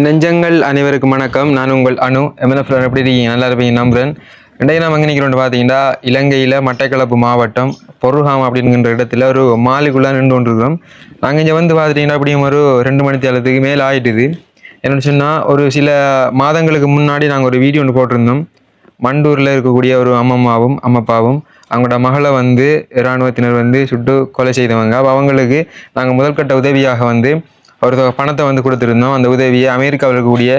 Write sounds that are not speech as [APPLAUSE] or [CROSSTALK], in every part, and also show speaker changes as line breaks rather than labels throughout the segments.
நெஞ்சங்கள் அனைவருக்கும் வணக்கம். நான் உங்கள் அணு எம்எல்எஃப் எப்படி இருக்கீங்க? நல்லா இருப்பீங்க நம்புறேன். இன்றைய நாம் எங்கே நிற்கிறோம் பார்த்தீங்கன்னா இலங்கையில் மட்டக்களப்பு மாவட்டம் பொருகாம் அப்படிங்கிற இடத்துல ஒரு மாலுக்குள்ளே நின்று கொண்டிருக்கிறோம். நாங்கள் இங்கே வந்து பார்த்துட்டிங்கன்னா அப்படியும் ஒரு ரெண்டு மணி தேலத்துக்கு மேலே ஆயிட்டுது. என்னென்னு சொன்னால் ஒரு சில மாதங்களுக்கு முன்னாடி நாங்கள் ஒரு வீடியோ ஒன்று போட்டிருந்தோம். மண்டூரில் இருக்கக்கூடிய ஒரு அம்மம்மாவும் அம்மப்பாவும் அவங்களோட மகளை வந்து இராணுவத்தினர் வந்து சுட்டு கொலை செய்தவங்க. அவங்களுக்கு நாங்கள் முதல்கட்ட உதவியாக வந்து ஒரு தொகை பணத்தை வந்து கொடுத்துருந்தோம். அந்த உதவியை அமெரிக்காவில் இருக்கக்கூடிய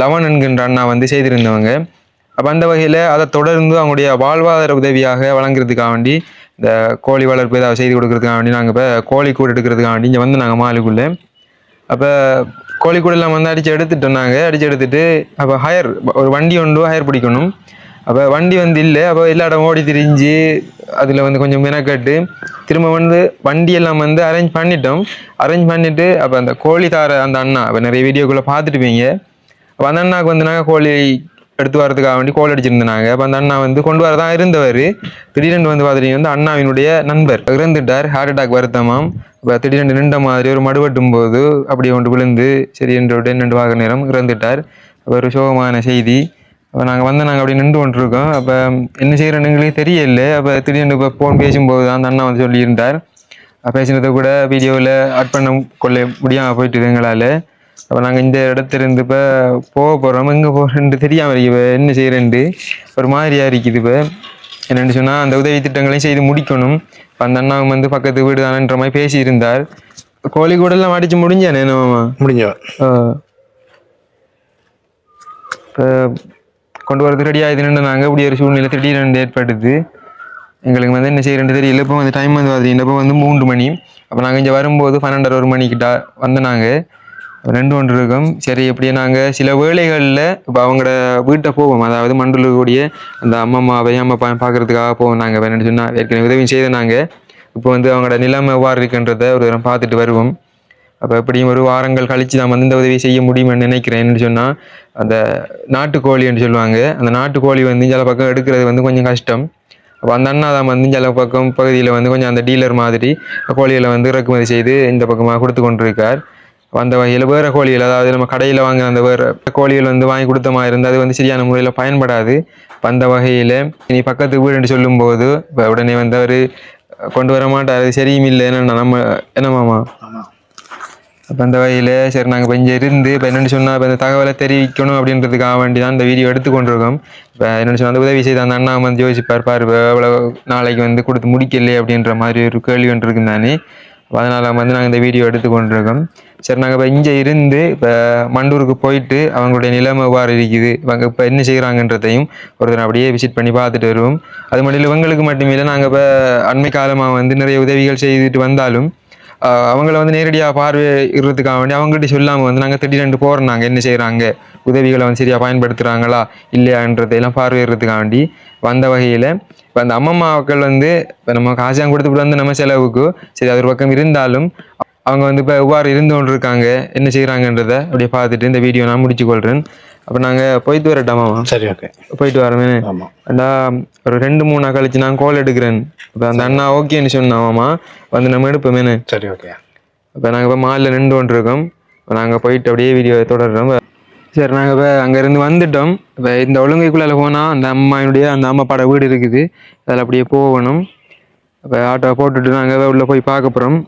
லவன் என்கின்ற அண்ணா வந்து செய்திருந்தவங்க. அப்போ அந்த வகையில் அதை தொடர்ந்து அவங்களுடைய வாழ்வாதார உதவியாக வழங்குறதுக்காக வேண்டி இந்த கோழி வளர்ப்பு ஏதாவது செய்து கொடுக்குறதுக்காக வேண்டி நாங்கள் இப்போ கோழி கூடு எடுக்கிறதுக்காக வேண்டி இங்கே வந்து நாங்கள் மாலுக்குள்ளே. அப்போ கோழிக்கூடெல்லாம் வந்து அடித்து எடுத்துட்டோம் நாங்கள் அடித்து எடுத்துட்டு அப்போ ஹயர் ஒரு வண்டி ஒன்று ஹயர் பிடிக்கணும். அப்போ வண்டி வந்து இல்லை அப்போ எல்லா இடம் ஓடி திரிஞ்சு அதில் வந்து கொஞ்சம் மெனக்கட்டு திரும்ப வந்து வண்டியெல்லாம் வந்து அரேஞ்ச் பண்ணிட்டோம். அரேஞ்ச் பண்ணிவிட்டு அப்போ அந்த கோழி தார அந்த அண்ணா அப்போ நிறைய வீடியோக்குள்ளே பார்த்துட்டுப்பீங்க. அப்போ அந்த அண்ணாவுக்கு வந்து நாங்கள் கோழி எடுத்து வரதுக்காக வேண்டி கோல் அடிச்சிருந்தாங்க அப்போ அந்த அண்ணா வந்து கொண்டு வர தான் இருந்தவர். திடீரென்று வந்து பார்த்துட்டீங்க வந்து அண்ணாவினுடைய நண்பர் இறந்துட்டார். ஹார்ட் அட்டாக் வருத்தமாம். இப்போ திடீரென்று நின்ற மாதிரி ஒரு மடுவட்டும் போது அப்படியே கொண்டு விழுந்து சரி என்று நின்று வாக நேரம் இறந்துட்டார். ஒரு சோகமான செய்தி. அப்போ நாங்கள் வந்து நாங்கள் அப்படி நின்று கொண்டிருக்கோம். அப்போ என்ன செய்கிறோன்னு தெரியல அப்போ திடீர்னு இப்போ ஃபோன் பேசும்போது தான் அந்த அண்ணா வந்து சொல்லியிருந்தார். பேசினதை கூட வீடியோவில் ஆட் பண்ண கொள்ள முடியாமல் போயிட்டுது எங்களால். அப்போ நாங்கள் இந்த இடத்துலேருந்து இப்போ போக போகிறோம் எங்கே போகிறேன்ட்டு தெரியாமல் இருக்கு. இப்போ என்ன செய்கிறேன்ட்டு ஒரு மாதிரியாக இருக்குது இப்போ. என்னென்னு சொன்னால் அந்த உதவி திட்டங்களையும் செய்து முடிக்கணும். இப்போ அந்த அண்ணாவும் வந்து பக்கத்து வீடு தானன்ற மாதிரி பேசியிருந்தார். கோழி கூடெல்லாம் அடித்து முடிஞ்சானே என்னமாமா
முடிஞ்சோ
இப்போ கொண்டு வரது ரெடி ஆகுதுன்னு நாங்கள் இப்படி ஒரு சூழ்நிலை திடீரென்று ஏற்பட்டுது எங்களுக்கு வந்து என்ன செய்யறது தெரியல. இப்போ வந்து டைம் வந்து பார்த்தீங்கன்னா இப்போ வந்து மூன்று மணி. அப்போ நாங்கள் இங்கே வரும்போது பன்னெண்டரை ஒரு மணிக்கிட்ட வந்து நாங்கள் ரெண்டு ஒன்று இருக்கும். சரி எப்படியே நாங்கள் சில வேலைகளில் இப்போ அவங்களோட வீட்டை போவோம். அதாவது மண்டலக்கூடிய அந்த அம்மம்மாவை அம்மா பா பார்க்கறதுக்காக போவோம் நாங்கள் வேணும்னு சொன்னால் ஏற்கனவே உதவி செய்த நாங்கள் இப்போ வந்து அவங்களோட நிலைமை எவ்வாறு இருக்குன்றதை ஒரு தரம் பார்த்துட்டு வருவோம். அப்போ எப்படியும் ஒரு வாரங்கள் கழித்து நான் வந்து இந்த உதவி செய்ய முடியும்னு நினைக்கிறேன்னு சொன்னால் அந்த நாட்டுக்கோழின்னு சொல்லுவாங்க. அந்த நாட்டுக்கோழி வந்து சில பக்கம் எடுக்கிறது வந்து கொஞ்சம் கஷ்டம். அப்போ அந்த அண்ணா தான் வந்து சில பக்கம் பகுதியில் வந்து கொஞ்சம் அந்த டீலர் மாதிரி கோழிகளை வந்து இறக்குமதி செய்து இந்த பக்கமாக கொடுத்து கொண்டிருக்கார். அந்த வகையில் வேறு கோழிகள் அதாவது நம்ம கடையில் வாங்குற அந்த வேறு கோழிகள் வந்து வாங்கி கொடுத்த மாதிரி இருந்தால் அது வந்து சரியான முறையில் பயன்படாது. அப்ப அந்த வகையில் நீ பக்கத்து வீடுன்னு சொல்லும்போது இப்போ உடனே வந்து அவர் கொண்டு வர மாட்டார் அது சரியும் இல்லை என்னென்ன நம்ம என்னமாமா அப்போ அந்த வகையில் சரி நாங்கள் இப்போ இங்கே இருந்து இப்போ என்னென்னு சொன்னால் இப்போ இந்த தகவலை தெரிவிக்கணும் அப்படின்றதுக்காக வேண்டி தான் இந்த வீடியோ எடுத்துக்கொண்டிருக்கோம் இப்போ என்னென்னு சொன்னால் அந்த உதவி செய்த அந்த அண்ணா வந்து யோசிப்பார் பாரு இப்போ எவ்வளோ நாளைக்கு வந்து கொடுத்து முடிக்கலையே அப்படின்ற மாதிரி ஒரு கேள்வி ஒன்று இருக்கும் தானே அதனால் வந்து நாங்கள் இந்த வீடியோ எடுத்துக்கொண்டிருக்கோம் சரி நாங்கள் இப்போ இங்கே இருந்து இப்போ மண்டூருக்கு போயிட்டு அவங்களுடைய நிலைமை எவ்வாறு இருக்குது இவங்க இப்போ என்ன செய்கிறாங்கன்றதையும் ஒருத்தர் அப்படியே விசிட் பண்ணி பார்த்துட்டு வருவோம். அது மட்டும் இல்லை இவங்களுக்கு மட்டுமே இல்லை நாங்கள் இப்போ அண்மை காலமாக வந்து நிறைய உதவிகள் செய்துட்டு வந்தாலும் அவங்கள வந்து நேரடியாக பார்வையிடுறதுக்காக வேண்டி அவங்ககிட்ட சொல்லாமல் வந்து நாங்கள் திடீரெண்டு போகிறோம் நாங்கள் என்ன செய்கிறாங்க உதவிகளை வந்து சரியாக பயன்படுத்துகிறாங்களா இல்லையான்றதையெல்லாம் பார்வையிடுறதுக்காக வேண்டி வந்த வகையில் இப்போ அந்த அம்மம்மாக்கள் வந்து இப்போ நம்ம காசாங்க கொடுத்துட்டு வந்து நம்ம செலவுக்கு சரி அது ஒரு பக்கம் இருந்தாலும் அவங்க வந்து இப்போ எவ்வாறு இருந்து கொண்டு இருக்காங்க என்ன செய்கிறாங்கன்றதை அப்படியே பார்த்துட்டு இந்த வீடியோ நான் முடிச்சு கொள்கிறேன் அப்போ நாங்கள் போயிட்டு வரட்டாமாவா
சரி ஓகே
போயிட்டு வரமே. அண்ணா ஒரு ரெண்டு மூணு நாள் கழிச்சு நான் கால் எடுக்கிறேன். இப்போ அந்த அண்ணா ஓகேன்னு சொன்னாமாம்மா வந்து நம்ம எடுப்போமேனு
சரி ஓகே
இப்போ நாங்கள் இப்போ மாலில் நின்று கொண்டிருக்கோம். இப்போ நாங்கள் போயிட்டு அப்படியே வீடியோ தொடர்றோம். சரி நாங்கள் இப்போ அங்கேருந்து வந்துட்டோம். இப்போ இந்த ஒழுங்கைக்குள்ளால போனால் அந்த அம்மாயினுடைய அந்த அம்மா பட வீடு இருக்குது. அதில் அப்படியே போகணும். இப்போ ஆட்டோ போட்டுட்டு நாங்கள் உள்ளே போய் பார்க்க போகிறோம்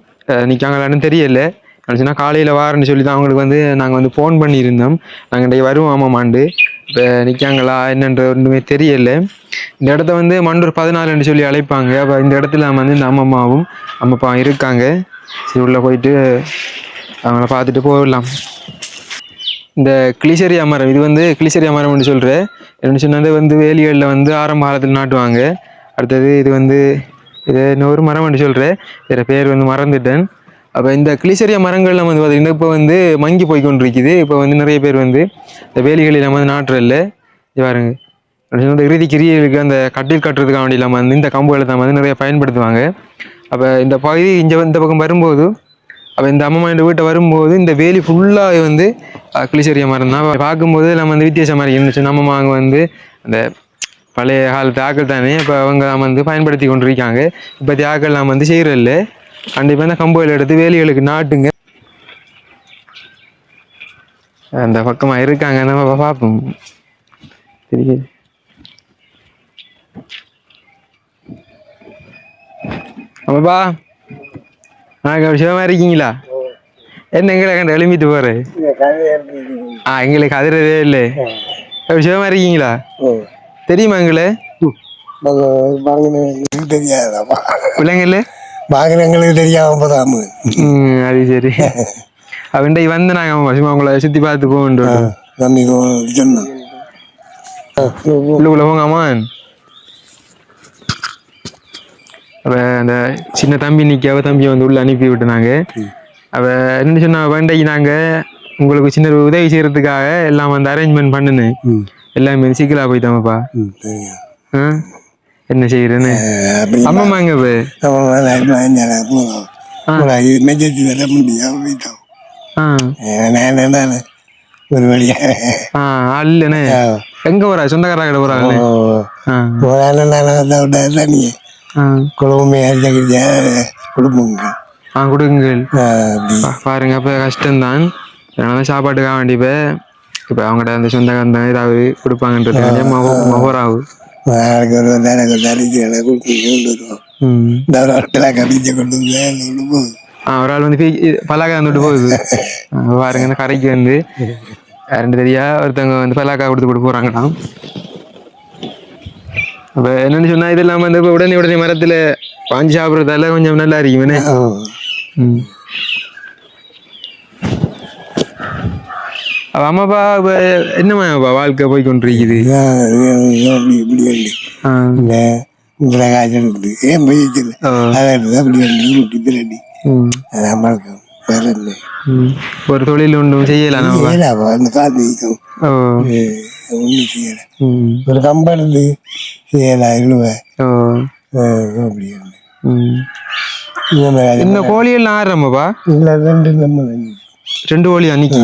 நிற்காங்களான்னு தெரியல. நினச்சினா காலையில் வாரன்னு சொல்லி தான் அவங்களுக்கு வந்து நாங்கள் வந்து ஃபோன் பண்ணியிருந்தோம். நாங்கள் இன்றைக்கு வருவோம் ஆமாமாண்டு இப்போ நிற்காங்களா என்னன்ற ஒன்றுமே தெரியல. இந்த இடத்த வந்து மண்டூர் பதினாலுன்னு சொல்லி அழைப்பாங்க. அப்போ இந்த இடத்துல வந்து இந்த அம்மம்மாவும் அம்மப்பா இருக்காங்க. சரி உள்ளே போயிட்டு அவங்கள பார்த்துட்டு போயிடலாம். இந்த கிளிசரியா மரம் இது வந்து கிளிசரியா மரம்னு சொல்கிறேன் என்ன சொன்னது வந்து வேலிகளில் வந்து ஆரம்ப காலத்தில் நாட்டுவாங்க. அடுத்தது இது வந்து இது இன்னொரு மரம்னு சொல்கிறேன் வேறு பேர் வந்து மறந்துட்டேன். அப்போ இந்த கிளிசரிய மரங்கள்லாம் வந்து பார்த்திங்கன்னா இப்போ வந்து மங்கி போய் கொண்டிருக்குது இப்போ வந்து நிறைய பேர் வந்து இந்த வேலிகளில் வந்து நாட்டுறதில்ல பாருங்க. அப்படின்னு வந்து இறுதி கிரியைகளுக்கு அந்த கட்டில் கட்டுறதுக்காக வேண்டி இல்லாமல் வந்து இந்த கம்புகளை தான் வந்து நிறைய பயன்படுத்துவாங்க. அப்போ இந்த பகுதி இங்கே இந்த பக்கம் வரும்போது அப்போ இந்த அம்மா இந்த வீட்டை வரும்போது இந்த வேலி ஃபுல்லாக வந்து கிளிசரிய மரம் தான். பார்க்கும்போது நம்ம வந்து வித்தியாசமாக இருக்கு. இருந்துச்சு நம்ம அங்கே வந்து அந்த பழைய காலத்து ஆக்கள் தானே. இப்போ அவங்க நம்ம வந்து பயன்படுத்தி கொண்டிருக்காங்க. இப்போ ஆக்கள் நாம் வந்து செய்கிறதில்ல கண்டிப்பாக இந்த கம்புகள் எடுத்து வேலிகளுக்கு நாட்டுங்க. அந்த பக்கமா இருக்காங்க. நம்ம பார்ப்போம். சரி அப்பப்பா ஆ சிவமா இருக்கீங்களா? என்ன எங்களை கண்டு எழும்பிட்டு போற? ஆ எங்களுக்கு அதிரவே இல்லை. சிவமா இருக்கீங்களா? தெரியுமா எங்களே?
தெரியாதப்பா
பிள்ளைங்கள
வாங்கினங்களுக்கு தெரியாம போதாம
அது சரி. [LAUGHS] அவன்டை வந்து நாங்கள் சும்மா உங்களை சுற்றி பார்த்து போகணும்
நம்பி சொன்னோம்
உள்ளுக்குள்ள போங்க அம்மான். அவ அந்த சின்ன தம்பி நிக்க அவ தம்பியை வந்து உள்ள அனுப்பி விட்டுனாங்க. அவ என்ன சொன்னா வேண்டைக்கு நாங்க உங்களுக்கு சின்ன உதவி செய்யறதுக்காக எல்லாம் வந்து அரேஞ்ச்மெண்ட் பண்ணுனேன். எல்லாமே சிக்கலா போயிட்டாமப்பா ஆ? என்ன செய்யறேன்னு?
அப்படி
அம்மா அங்க போய்.
மெஜத்தி வர முடியாம போயிட்டோம் நான் ஒரு வழியா
அல்லனே. எங்க போறா? சொந்தக்காரா கடை போறாங்களே ஆ.
நான் தண்ணி அரிஞ்சா குடும்பங்க
ஆ கொடுங்கள் பாருங்க அப்போ கஷ்டம்தான். அதனால சாப்பாட்டுக்காக வேண்டி இப்போ இப்போ அவங்கள்ட்ட அந்த சொந்தக்காரன் ஏதாவது கொடுப்பாங்கன்றது மொஹராவு.
நாளைக்கு ஒரு நேரம் ஒரு அரிசி கொடுத்து கொண்டு வருவோம் இந்த ஒரு கொண்டு வந்து போகுது.
ஒரு ஆள் வந்து பலாக்கா வந்துட்டு போகுது [LAUGHS] பாருங்க இந்த கரைக்கு வந்து ரெண்டு தெரியா ஒருத்தவங்க வந்து பலாக்கா கொடுத்து கொடுத்து போகிறாங்களாம் அப்போ என்னன்னு சொன்னால் இது இல்லாமல் வந்து உடனே உடனே மரத்தில் பாஞ்சு சாப்பிட்றதால கொஞ்சம் நல்லா இருக்குமே ம். அம்மாப்பா இப்போ என்னம்மாப்பா வாழ்க்கை போய் கொண்டிருக்குது?
இந்த காய்ச்சல் இருக்குது. ஏன் போய் வச்சிருந்த?
ஆ.
அதை எடுத்து அப்படி அது அம்மாவுக்கு வேற என்ன?
ம். ஒரு தொழில் ஒன்றும் செய்யலாம்
ஏலாப்பா அந்த காத்து நிற்கும் ஒன்றும் செய்யலை.
ம்.
ஒரு கம்பெனி செய்யலாம் இழுவ
ஓ.
அப்படி இந்த
கோழியெல்லாம் ஆடுறோமாப்பா
இல்லை ரெண்டு நம்ம
ரெண்டு. கோழி அன்னைக்கு.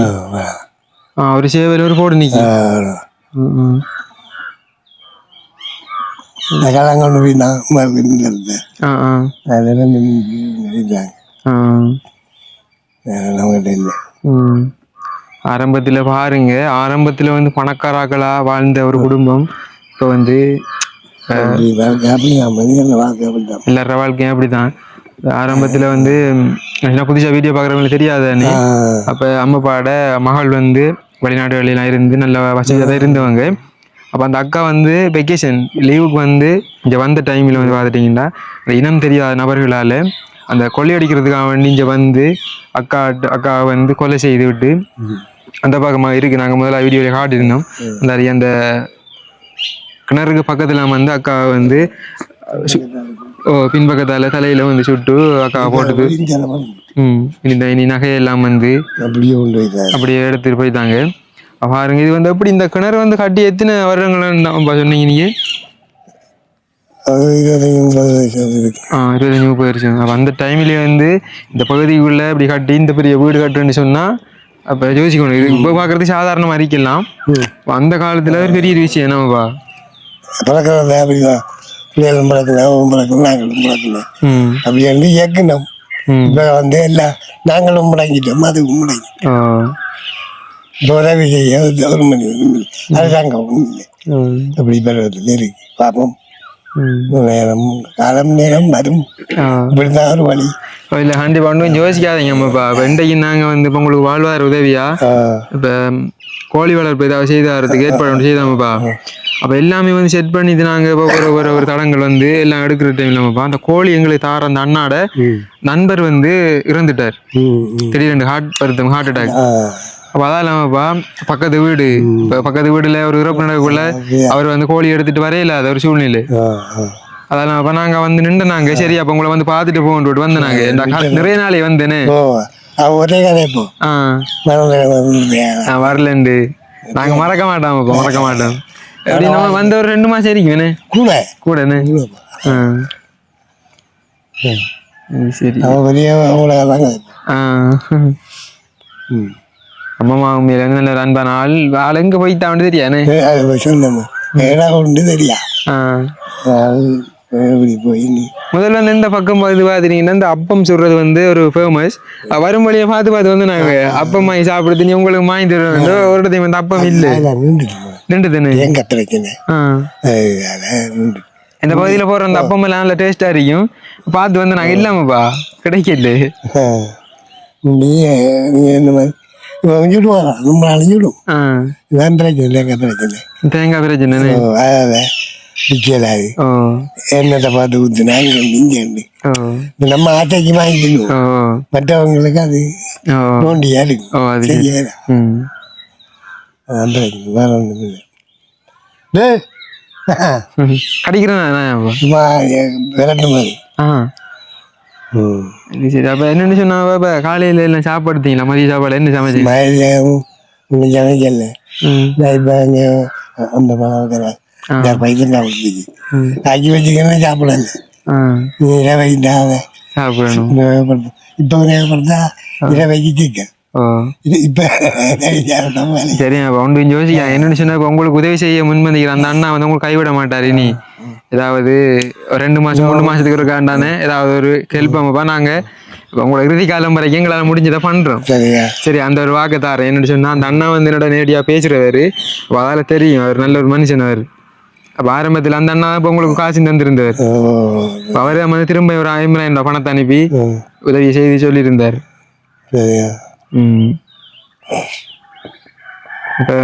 நான் மறுபடியும் இருந்தேன்
ஆ ஆ
அதில் ரெண்டு நினைச்சாங்க
ஆ
வேற நம்மகிட்ட இல்லை
ஆரம்பத்தில் பாருங்க ஆரம்பத்தில் வந்து பணக்காராக்களா வாழ்ந்த ஒரு குடும்பம் இப்போ வந்து எல்லார வாழ்க்கையும் அப்படிதான் ஆரம்பத்தில் வந்து புதுசாக வீடியோ பார்க்குறவங்களுக்கு தெரியாதானே அப்போ அம்மாப்பாட மகள் வந்து வெளிநாடுகளெலாம் இருந்து நல்ல வசதியாக தான் இருந்தவங்க. அப்போ அந்த அக்கா வந்து வெக்கேஷன் லீவுக்கு வந்து இங்கே வந்த டைமில் வந்து பார்த்துட்டிங்கன்னா அந்த இனம் தெரியாத நபர்களால் அந்த கொள்ளையடிக்கிறதுக்காக வேண்டி இங்கே வந்து அக்கா அக்கா வந்து கொலை செய்து விட்டு அந்த பக்கமாக இருக்குது நாங்கள் முதல்ல வீடியோவில் காட்டியிருந்தோம். அந்த அந்த கிணறுக்கு பக்கத்தில் வந்து அக்கா வந்து ஓ பின்பக்கத்தால் தலையில் வந்து சுட்டு அக்கா போட்டுது. ம் இந்த இனி நகையெல்லாம் வந்து
அப்படியே கொண்டு போயிட்டார்
அப்படியே எடுத்துட்டு போயிட்டாங்க. அப்ப பாருங்க இது வந்து எப்படி இந்த கிணறு வந்து கட்டி எத்தனை வருடங்கள் சொன்னீங்க நீங்க?
இருபத்தஞ்சி முப்பது
வருஷம் அப்போ அந்த டைம்லேயே வந்து இந்த பகுதிக்குள்ளே இப்படி கட்டி இந்த பெரிய வீடு கட்டுன்னு சொன்னால் அப்போ யோசிக்கணும். இது இப்போ பார்க்குறது சாதாரணமாக அப்ப அந்த காலத்தில் பெரிய விஷயம் என்னப்பா
பிள்ளைகளும் பழக்கல அவன் பழக்கல நாங்களும் பழக்கல
ம்
அப்படி வந்து இயக்கணும் இப்போ வந்து எல்லாம் நாங்களும் முடங்கிட்டோம் அதுவும் முடங்கி உதவி செய்ய ஒரு மணி அதுதாங்க ஒன்றும் இல்லை
ம்
அப்படி பருவத்தில் இருக்கு பார்ப்போம்
ம்
நேரம் காலம் நேரம் வரும்
ஆ
இப்படி தான் ஒரு வழி
இல்லை கண்டிப்பாக ஒன்றும் யோசிக்காதீங்க அம்மாப்பா இப்போ இன்றைக்கு நாங்கள் வந்து இப்போ உங்களுக்கு வாழ்வாதார உதவியா இப்போ கோழி வளர்ப்பு ஏதாவது செய்து தரதுக்கு ஏற்பாடு ஒன்று செய்தாமப்பா அப்போ எல்லாமே வந்து செட் பண்ணி இது நாங்கள் இப்போ ஒரு ஒரு ஒரு தடங்கள் வந்து எல்லாம் எடுக்கிற டைம்லப்பா அந்த கோழி எங்களுக்கு தார அந்த அண்ணாட நண்பர் வந்து இறந்துட்டார். திடீர்னு ஹார்ட் வருத்தம் ஹார்ட் அட்டாக் அப்போ அதான் இல்லாமப்பா பக்கத்து வீடு பக்கத்து வீட்டில் ஒரு இறப்பு நடக்கக்குள்ள அவர் வந்து கோழி எடுத்துட்டு வரையில அது ஒரு சூழ்நிலை. அதெல்லாம் அப்போ நாங்கள் வந்து நின்று நாங்க சரி அப்போ உங்களை வந்து பார்த்துட்டு போகணும் வந்து நாங்கள் நிறைய நாளை வந்தேனே.
ஓ அவ ஒரே கதை இப்போ.
வரலண்டு. நாங்க மறக்க மாட்டோம் இப்போ மறக்க மாட்டோம். நம்ம வந்த ஒரு ரெண்டு மாசம் இருக்குமே
கூட.
ம், சரி.
அவன் அவங்கள
ஆ.
ம்.
அம்மா மாமியில இருந்து நல்ல அன்பான ஆள் ஆள் எங்க போயிட்டான்னு தெரியானே
அது சொன்னோம் ஏடா உண்டு தெரியா எப்படி போய்
முதல்ல இந்த பக்கம் இது பார்த்தீங்கன்னா இந்த அப்பம் சுடுறது வந்து ஒரு ஃபேமஸ் வரும் வழியை பார்த்து பார்த்து வந்து நாங்க அப்பம் வாங்கி சாப்பிடுறது நீ உங்களுக்கு வாங்கி இந்த ஒரு இடத்தையும் வந்து அப்பம் இல்லை நின்று தானே
நின்று
இந்த பகுதியில் போகிற அந்த அப்பம் எல்லாம் நல்ல டேஸ்ட்டாக இருக்கும் பார்த்து வந்து நாங்கள் இல்லாமப்பா கிடைக்கல
இவன் சுடுவாங்க ரொம்ப அழிஞ்சிடும்
ஆ
இதான் பிரச்சனை இல்லை எங்க பிரச்சனை
தேங்காய் பிரச்சனை
அதான் நிச்சயலாது
ஓ
எண்ணத்தை பார்த்து
ஓ
இப்ப நம்ம ஆட்டைக்கு வாங்கிக்கணும் மற்றவங்களுக்கு அது நோண்டியா இருக்கும். சரியா வேற ஒன்றும் இல்லை
கடிக்கிறேன்
விரட்டு மாதிரி
ஆ
ம்
இது சரி அப்போ என்னென்னு சொன்னா இப்போ காலையில் எல்லாம் சாப்பாடுத்தீங்களா மதிய சாப்பாடு என்ன சமைச்சு?
ஒன்றும் சமைக்கல. நான் இப்போ அங்கே அந்த பழம் இருக்கிறேன் இந்த பையன் சாப்பிடுச்சு ஆக்கி வச்சுக்கணும் சாப்பிடல. இரவைண்டாத
சாப்பிடணும்.
இப்போ இரவைப்படுத்தா இரவைக்கு
சரி கொஞ்சம் யோசிக்க என்னென்னு சொன்னா உங்களுக்கு உதவி செய்ய முன்வந்திக்கிற அந்த அண்ணா வந்து உங்களுக்கு கைவிட மாட்டார் இனி. ஏதாவது ரெண்டு மாசம் மூணு மாசத்துக்கு இருக்காண்டானே ஏதாவது ஒரு ஹெல்ப் அமைப்பா நாங்க இப்போ உங்களை இறுதி காலம் வரைக்கும் எங்களால் முடிஞ்சதை பண்றோம். சரி அந்த ஒரு வாக்கு தாரேன். என்னன்னு சொன்னா அந்த அண்ணா வந்து என்னோட நேரடியாக பேசுறவர். அப்போ அதால் தெரியும் அவர் நல்ல ஒரு மனுஷன் அவர். அப்போ ஆரம்பத்தில் அந்த அண்ணா இப்போ உங்களுக்கு காசு தந்திருந்தவர். அவர் வந்து திரும்ப ஒரு ஐம்பதாயிரம் ரூபாய் பணத்தை அனுப்பி உதவி செய்து சொல்லியிருந்தார்.
சரியா
ம் இப்போ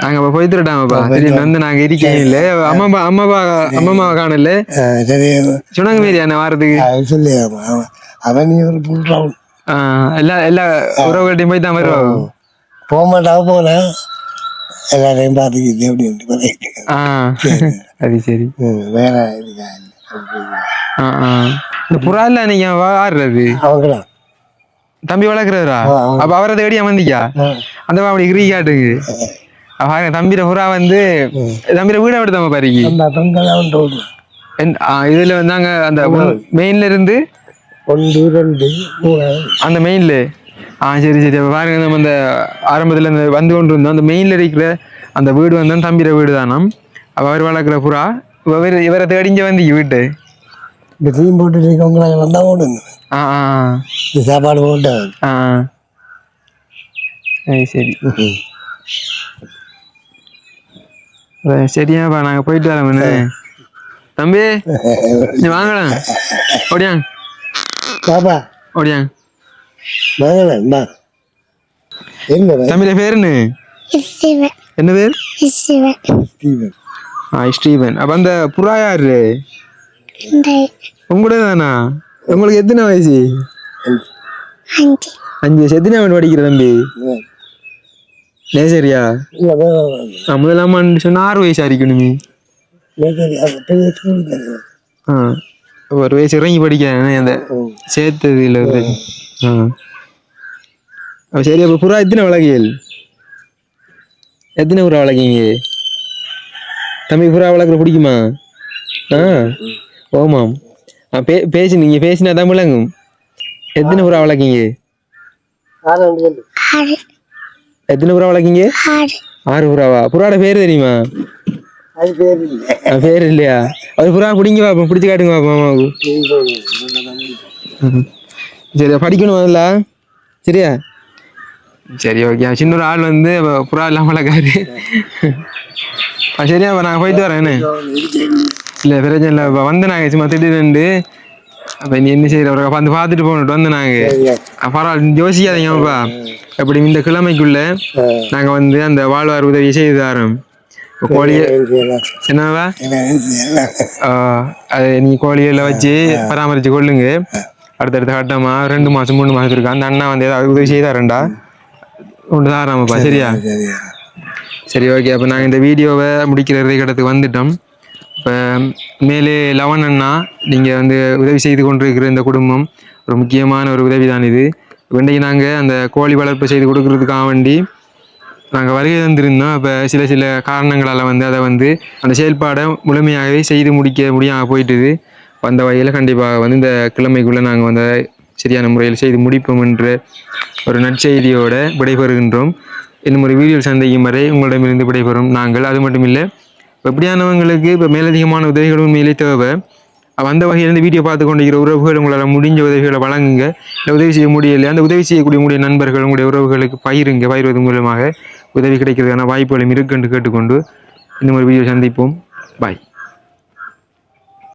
நாங்கள் இப்போ போய் திருட்டாமப்பா சரி வந்து நாங்கள் இருக்கேன் இல்லை அம்மா அம்மாப்பா அம்மாமா காணல சொன்னாங்க மாரி அண்ணா வாரத்துக்கு
சொல்லி அவன் ஒரு புல் ரவுண்ட்
ஆ, எல்லா எல்லா உறவுகள்ட்டையும் போய் தான் வருவாங்க
போக மாட்டாக போனேன் எல்லாரையும் பார்த்துக்கிட்டு அப்படின்னு
ஆ அது சரி
வேற இருக்கா
இந்த புறா இல்லை நீங்கள் ஆடுறது
அவங்களாம்
தம்பி வளர்க்குறவரா. அப்போ அவரை தேடியா வந்தீங்க அந்த அப்படி கிரீ காட்டுங்க பாருங்க தம்பிர புறா வந்து தம்பிர வீடை விட்டு தம்ப
தோடு.
ஆ, இதுல வந்து அங்க அந்த மெயின்ல இருந்து?
ஒன்று ரெண்டு
அந்த மெயின்ல ஆ சரி சரி. அப்ப பாருங்க நம்ம அந்த ஆரம்பத்துல இந்த வந்து கொண்டு இருந்தோம் அந்த மெயின்ல இருக்கிற அந்த வீடு வந்து தம்பிர வீடு தானாம் அப்ப அவர் வளர்க்குற புறா இவர் இவரை தேடிஞ்ச வந்து வீட்டு.
இந்த தீம் போட்டு இருக்கவங்களாம் வந்தால் ஓடுங்க
ஆ ஆ
இந்த சாப்பாடு போட்டு
ஆ சரி சரியாப்பா நாங்க போயிட்டு வரோம் தம்பி நீ வாங்கலாம் ஓடியாங்க
பாப்பா
ஓடியாங்க
வாங்கலாம் என்ன
தம்பியில பேருன்னு
Steven,
என்ன பேர்
ஸ்டீவன்
ஆ ஸ்டீவன் அப்ப அந்த புறா யாரு
Hyundai,
உங்களோட தானா உங்களுக்கு எத்தனை வயசு? அஞ்சு. வயசு. எத்தனை அவன் படிக்கிற தம்பி? நேசரியா ஆ முதலாம் ஆண்டு சொன்னா ஆறு வயசு இருக்கணுமே ஆ ஒரு வயசு இறங்கி படிக்கிறேன் அந்த சேர்த்தது இல்லை ஆ. அப்ப சரி அப்போ புறா எத்தனை வளர்க்கியல் எத்தனை புறா வளர்க்கீங்க தம்பி புறா வளர்க்குற பிடிக்குமா? ஆ. ஓமாம் ஆ பே பேசு நீங்கள் பேசினா தான் விளங்கும். எத்தனை புறா வளர்க்கீங்க?
ஆறு
எத்தனை புறா வளர்க்கீங்க?
ஆறு.
ஆறு புறாவா? புறாவோட பேர் தெரியுமா?
அது பேர் இல்லை.
ஆ, பேர் இல்லையா? ஒரு புறா பிடிங்க பாப்போம் பிடிச்சி காட்டுங்க பாப்போம். சரி படிக்கணும் முதல்ல சரியா? சரி ஓகே சின்ன ஒரு ஆள் வந்து புறா எல்லாம் வளர்க்காரு. சரியா நான் போயிட்டு வரேன் இல்லை பிரச்சனை இல்லை. இப்போ வந்து நாங்கள் சும்மா திடீர்னு. அப்போ நீ என்ன செய்கிற ஒரு வந்து பார்த்துட்டு போகணும் வந்து நாங்கள் பரவாயில்ல யோசிக்காதீங்கப்பா அப்படி இந்த கிழமைக்குள்ள நாங்கள் வந்து அந்த வாழ்வார் உதவி செய்து தரோம். கோழியை என்னவா அது நீ கோழிகளை வச்சு பராமரிச்சு கொள்ளுங்க. அடுத்தடுத்த கட்டமா ரெண்டு மாசம் மூணு இருக்கு அந்த அண்ணா வந்து ஏதாவது உதவி செய்தாரண்டா? ஒன்று தாராமப்பா சரியா? சரி ஓகே அப்போ நாங்கள் இந்த வீடியோவை முடிக்கிற இடத்துக்கு வந்துட்டோம். இப்போ மேலே லவன் அண்ணா நீங்கள் வந்து உதவி செய்து கொண்டிருக்கிற இந்த குடும்பம் ஒரு முக்கியமான ஒரு உதவி தான் இது இன்றைக்கு நாங்கள் அந்த கோழி வளர்ப்பு செய்து கொடுக்கறதுக்காக வேண்டி நாங்கள் வருகை தந்திருந்தோம். அப்போ சில சில காரணங்களால் வந்து அதை வந்து அந்த செயல்பாடை முழுமையாகவே செய்து முடிக்க முடியாமல் போயிட்டுது. அந்த வகையில் கண்டிப்பாக வந்து இந்த கிழமைக்குள்ளே நாங்கள் வந்து சரியான முறையில் செய்து முடிப்போம் என்ற ஒரு நற்செய்தியோடு விடைபெறுகின்றோம். இன்னும் ஒரு வீடியோ சந்தையும் வரை உங்களிடமிருந்து விடைபெறும் நாங்கள். அது மட்டும் இல்லை இப்ப இப்போ மேலதிகமான உதவிகள் உண்மையிலே தேவை. அந்த வகையிலேருந்து வீடியோ பார்த்து கொண்டிருக்கிற உறவுகள் உங்களால் முடிஞ்ச உதவிகளை வழங்குங்க. இல்லை உதவி செய்ய முடியல அந்த உதவி செய்யக்கூடிய உங்களுடைய நண்பர்கள் உங்களுடைய உறவுகளுக்கு பயிருங்க பயிர்வது மூலமாக உதவி கிடைக்கிறதுக்கான வாய்ப்புகளும் இருக்குன்னு கேட்டுக்கொண்டு இந்த ஒரு வீடியோ சந்திப்போம். பாய்